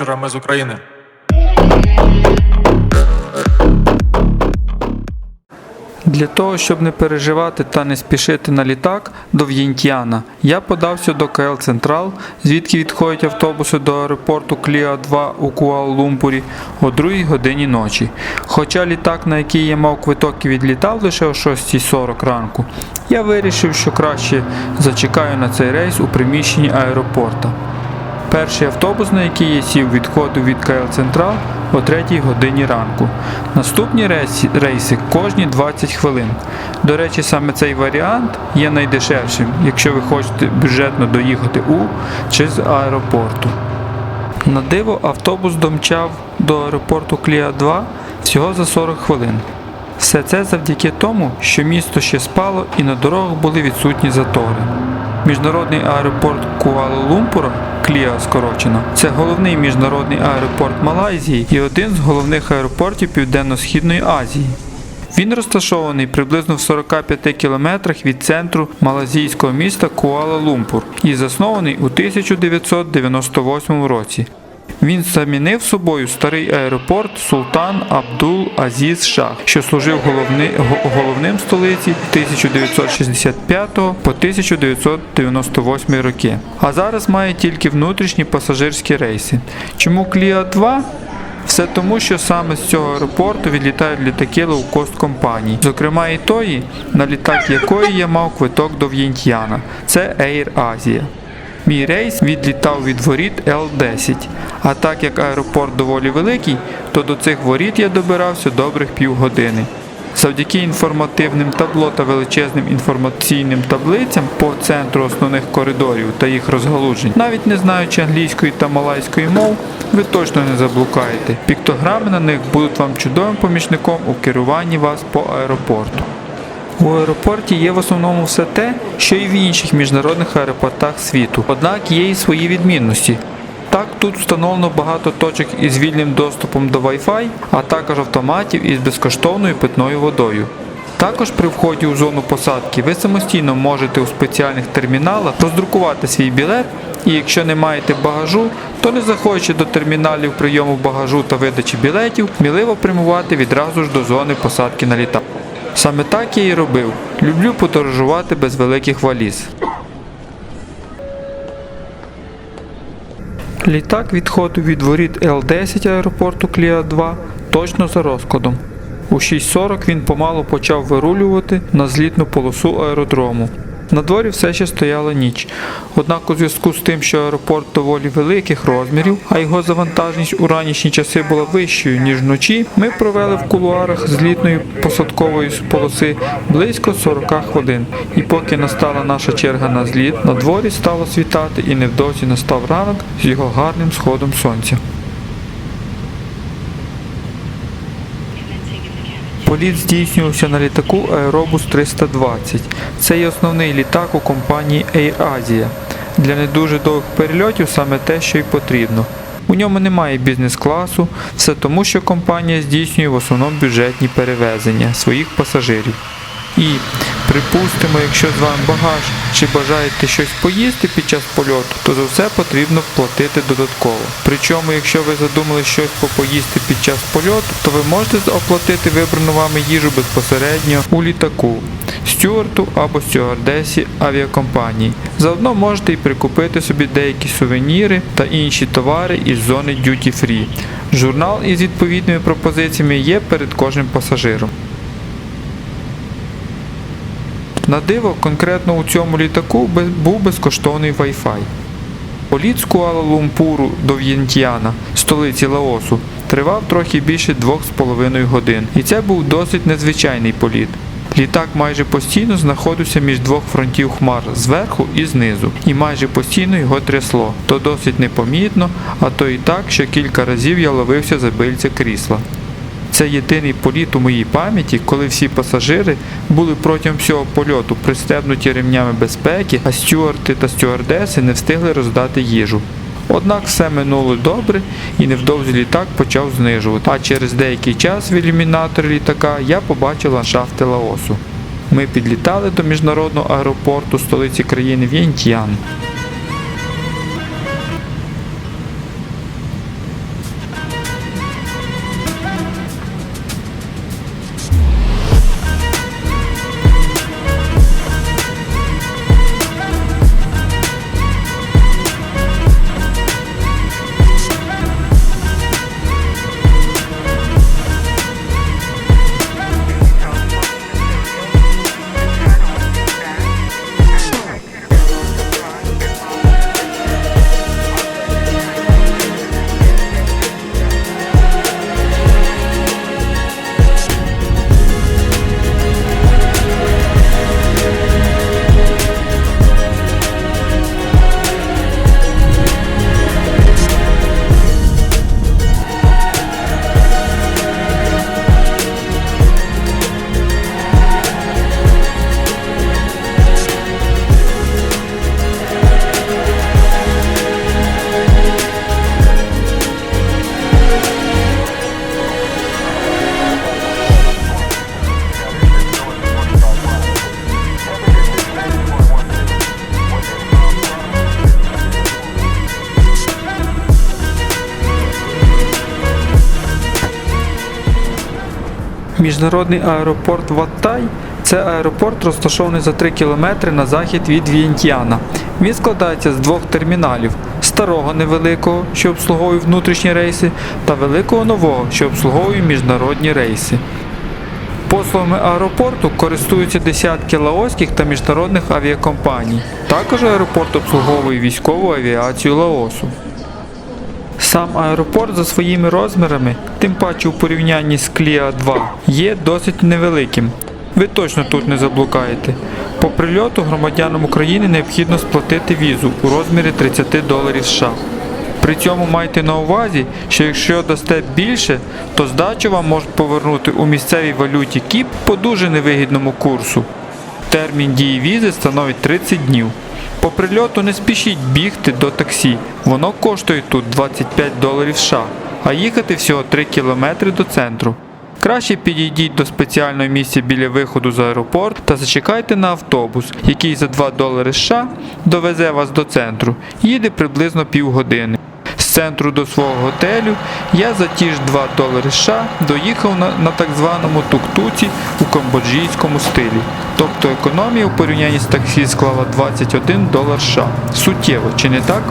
диспетчерами з України. Для того, щоб не переживати та не спішити на літак до В'єнтьяна, я подався до КЛ Централ, звідки відходять автобуси до аеропорту Кліа 2 у Куала-Лумпурі о 2 годині ночі. Хоча літак, на який я мав квиток і відлітав лише о 6.40 ранку, я вирішив, що краще зачекаю на цей рейс у приміщенні аеропорта. Перший автобус, на який я сів, відходив від КЛ Централ о 3 годині ранку. Наступні рейси, рейси кожні 20 хвилин. До речі, саме цей варіант є найдешевшим, якщо ви хочете бюджетно доїхати у чи з аеропорту. На диво автобус домчав до аеропорту Кліа 2 всього за 40 хвилин. Все це завдяки тому, що місто ще спало і на дорогах були відсутні затори. Міжнародний аеропорт Куала-Лумпура, Клія скорочено, це головний міжнародний аеропорт Малайзії і один з головних аеропортів Південно-Східної Азії. Він розташований приблизно в 45 кілометрах від центру малазійського міста Куала-Лумпур і заснований у 1998 році. Він замінив собою старий аеропорт Султан Абдул Азіз Шах, що служив головни, головним столиці 1965 по 1998 роки. А зараз має тільки внутрішні пасажирські рейси. Чому Кліа 2? Все тому, що саме з цього аеропорту відлітають літаки лоукост компаній, зокрема і тої, на літак якої я мав квиток до В'єнтьяна. Це Air Asia. Мій рейс відлітав від воріт Л-10, а так як аеропорт доволі великий, то до цих воріт я добирався добрих півгодини. Завдяки інформативним табло та величезним інформаційним таблицям по центру основних коридорів та їх розгалужень, навіть не знаючи англійської та малайської мов, ви точно не заблукаєте. Піктограми на них будуть вам чудовим помічником у керуванні вас по аеропорту. У аеропорті є в основному все те, що і в інших міжнародних аеропортах світу. Однак є і свої відмінності. Так, тут встановлено багато точок із вільним доступом до Wi-Fi, а також автоматів із безкоштовною питною водою. Також при вході у зону посадки ви самостійно можете у спеціальних терміналах роздрукувати свій білет, і якщо не маєте багажу, то не заходячи до терміналів прийому багажу та видачі білетів, сміливо прямувати відразу ж до зони посадки на літак. Саме так я і робив. Люблю подорожувати без великих валіз. Літак відходив від воріт Л-10 аеропорту Кліа 2 точно за розкладом. У 6.40 він помалу почав вирулювати на злітну полосу аеродрому. На дворі все ще стояла ніч. Однак у зв'язку з тим, що аеропорт доволі великих розмірів, а його завантаженість у ранішні часи була вищою, ніж вночі, ми провели в кулуарах злітної посадкової полоси близько 40 хвилин. І поки настала наша черга на зліт, на дворі стало світати і невдовзі настав ранок з його гарним сходом сонця. Політ здійснювався на літаку Аеробус 320. Це є основний літак у компанії Air Asia. Для не дуже довгих перельотів саме те, що й потрібно. У ньому немає бізнес-класу, все тому, що компанія здійснює в основному бюджетні перевезення своїх пасажирів. І, припустимо, якщо з вами багаж чи бажаєте щось поїсти під час польоту, то за все потрібно платити додатково. Причому, якщо ви задумали щось попоїсти під час польоту, то ви можете оплатити вибрану вами їжу безпосередньо у літаку, стюарту або стюардесі авіакомпанії. Заодно можете і прикупити собі деякі сувеніри та інші товари із зони Duty Free. Журнал із відповідними пропозиціями є перед кожним пасажиром. На диво, конкретно у цьому літаку був безкоштовний Wi-Fi. Політ з Куала-Лумпуру до В'єнтьяна, столиці Лаосу, тривав трохи більше 2,5 годин. І це був досить незвичайний політ. Літак майже постійно знаходився між двох фронтів хмар зверху і знизу, і майже постійно його трясло, то досить непомітно, а то і так, що кілька разів я ловився за бильця крісла. Це єдиний політ у моїй пам'яті, коли всі пасажири були протягом всього польоту пристебнуті ремнями безпеки, а стюарти та стюардеси не встигли роздати їжу. Однак все минуло добре і невдовзі літак почав знижувати, а через деякий час в ілюмінаторі літака я побачив ландшафти Лаосу. Ми підлітали до міжнародного аеропорту столиці країни В'єнтьян. Міжнародний аеропорт Ваттай це аеропорт, розташований за 3 кілометри на захід від Вієнтьяна. Він складається з двох терміналів: старого невеликого, що обслуговує внутрішні рейси, та великого нового, що обслуговує міжнародні рейси. Послугами аеропорту користуються десятки лаоських та міжнародних авіакомпаній. Також аеропорт обслуговує військову авіацію Лаосу. Сам аеропорт за своїми розмірами, тим паче у порівнянні з Кліа 2, є досить невеликим. Ви точно тут не заблукаєте. По прильоту громадянам України необхідно сплатити візу у розмірі 30 доларів США. При цьому майте на увазі, що якщо дасте більше, то здачу вам можуть повернути у місцевій валюті КІП по дуже невигідному курсу. Термін дії візи становить 30 днів. По прильоту не спішіть бігти до таксі, воно коштує тут 25 доларів США, а їхати всього 3 кілометри до центру. Краще підійдіть до спеціального місця біля виходу з аеропорту та зачекайте на автобус, який за 2 долари США довезе вас до центру. Їде приблизно півгодини. Центру до свого готелю я за ті ж 2 долари США доїхав на, на так званому тук-туці у камбоджійському стилі. Тобто економія у порівнянні з таксі склала 21 долар США. Суттєво, чи не так?